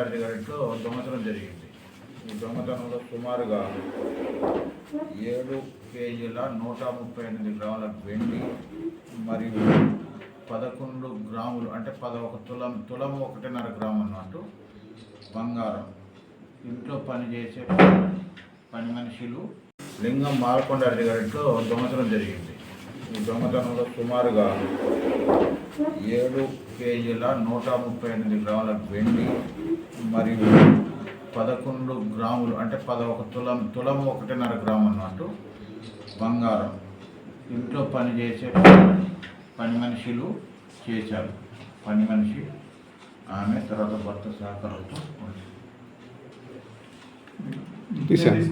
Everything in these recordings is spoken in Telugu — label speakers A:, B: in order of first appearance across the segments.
A: రెడ్డి గారి ఇంట్లో దొంగతనం జరిగింది. ఈ దొంగతనంలో సుమారుగా ఏడు కేజీల నూట ముప్పై ఎనిమిది గ్రాముల వెండి మరియు పదకొండు గ్రాములు అంటే పదొక తులం తులం ఒకటిన్నర గ్రాము అన్నట్టు బంగారం. ఇంట్లో పనిచేసే పని మనుషులు లింగం మాలకొండారెడ్డి గారింట్లో దొంగతనం జరిగింది. ఈ దొంగతనంలో సుమారుగా ఏడు కేజీల నూట ముప్పై ఎనిమిది గ్రాముల వెండి మరియు పదకొండు గ్రాములు అంటే పదొక తులం తులం ఒకటిన్నర గ్రాము అన్నట్టు బంగారం. ఇంట్లో పనిచేసే పని మనుషులు చేశారు. పని మనిషి ఆమె తర్వాత భర్త సహకారంతో.
B: తీసాను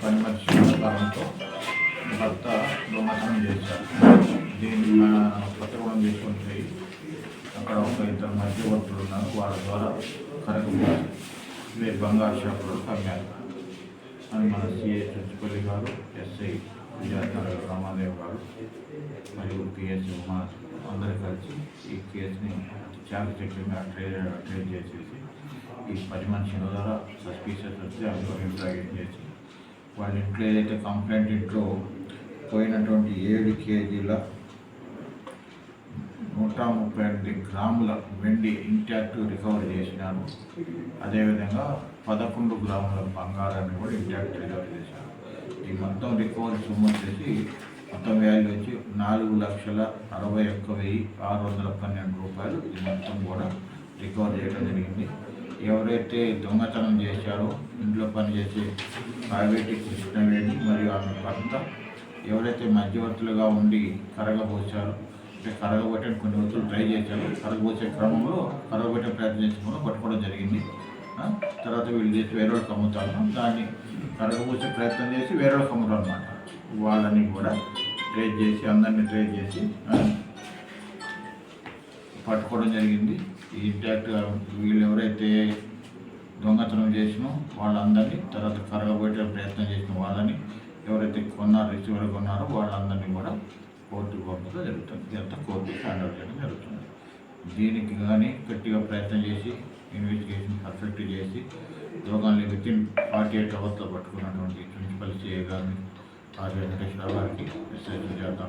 A: పని మనిషి సహకారంతో భర్త దొంగతనం చేశారు. దీన్ని మన పత్రకం తీసుకొని పోయి అక్కడ ఒక ఇద్దరు మధ్యవర్తులు ఉన్నారు. వాళ్ళ ద్వారా కరెక్ట్ ఇవే బంగారు షాపులో అమ్మారు అని మన సిఐ చచ్చిపల్లి గారు ఎస్ఐ విజయనగర్ రామాదేవ్ గారు మరియు పిఎస్ ఉమా అందరూ కలిసి ఈ కేసుని చాకచక్యంగా ట్రేడ్ ట్రేడ్ చేసేసి ఈ పది మనుషుల ద్వారా సస్పీషియస్ వస్తే అందులో ఇంట్రాగేట్ చేసి వాళ్ళ ఇంట్లో ఏదైతే కంప్లైంట్ ఇంట్లో పోయినటువంటి ఏడు కేజీల నూట ముప్పై ఎనిమిది గ్రాముల వెండి ఇంటాక్ట్ రికవర్ చేసినాను అదేవిధంగా పదకొండు గ్రాముల బంగారాన్ని కూడా ఇంటాక్ట్ రికవర్ చేశాను ఈ మొత్తం రికవరీ సొమ్ము వచ్చేసి మొత్తం వాల్యూ వచ్చి నాలుగు లక్షల అరవై ఒక్క వెయ్యి ఆరు వందల పన్నెండు రూపాయలు ఈ మొత్తం కూడా రికవర్ చేయడం జరిగింది. ఎవరైతే దొంగతనం చేశారో ఇంట్లో పనిచేసే కావేటి కృష్ణవేణి మరియు ఆమె భర్త ఎవరైతే మధ్యవర్తులుగా ఉండి కరగబోసారో అంటే కరగబెట్టని కొన్ని రోజులు ట్రై చేశారు కరగబోసే క్రమంలో కరగబెట్టే ప్రయత్నం చేసుకుని పట్టుకోవడం జరిగింది. తర్వాత వీళ్ళు చేసి వేరే వాళ్ళకి అమ్ముతారు దాన్ని కరగబోసే ప్రయత్నం చేసి వేరే వాళ్ళకి అనమాట వాళ్ళని కూడా ట్రేస్ చేసి అందరినీ ట్రేస్ చేసి పట్టుకోవడం జరిగింది. ఈ ఇంటాక్ట్ వీళ్ళు ఎవరైతే దొంగతనం చేసినో వాళ్ళందరినీ తర్వాత కరగబెట్టే ప్రయత్నం చేసిన వాళ్ళని ఎవరైతే కొన్నారో రిసీవర్ కొన్నారో వాళ్ళందరినీ కూడా కోర్టుకు పంపడం జరుగుతుంది. ఇదంతా కోర్టుకి హ్యాండ్ చేయడం జరుగుతుంది. దీనికి కానీ గట్టిగా ప్రయత్నం చేసి ఇన్వెస్టిగేషన్ పర్ఫెక్ట్ చేసి దొంగల్ని విత్ ఇన్ ఫార్టీ ఎయిట్ అవర్స్లో పట్టుకున్నటువంటి ప్రిన్సిపల్ సిఏ గారిని ఆర్ వెంకటేశ్వర గారికి SI Sujatha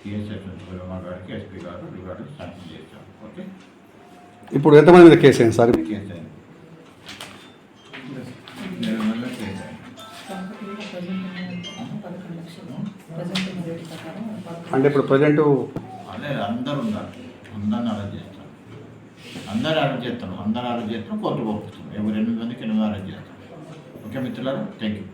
A: PSI principal Uma గారికి ఎస్పీ గారు రికార్డు శాంక్షన్ చేశాం. ఓకే?
B: ఇప్పుడు ఎంతమంది మీద కేసు అయింది సార్?
A: కేసు అయింది. నిర్మల్లో కేసు అయింది.
B: అంటే ఇప్పుడు ప్రజెంట్
A: అదే అందరు ఉన్నారు. అందరిని అరెస్ట్ చేస్తారు అందరు అరెస్ట్ చేస్తారు అందరు అరెస్ట్ చేస్తారు కోర్టు పంపిస్తారు ఎవరు ఎనిమిది మందికి ఎనిమిది అరెస్ట్ చేస్తారు ఓకే మిత్రులారా? Thank you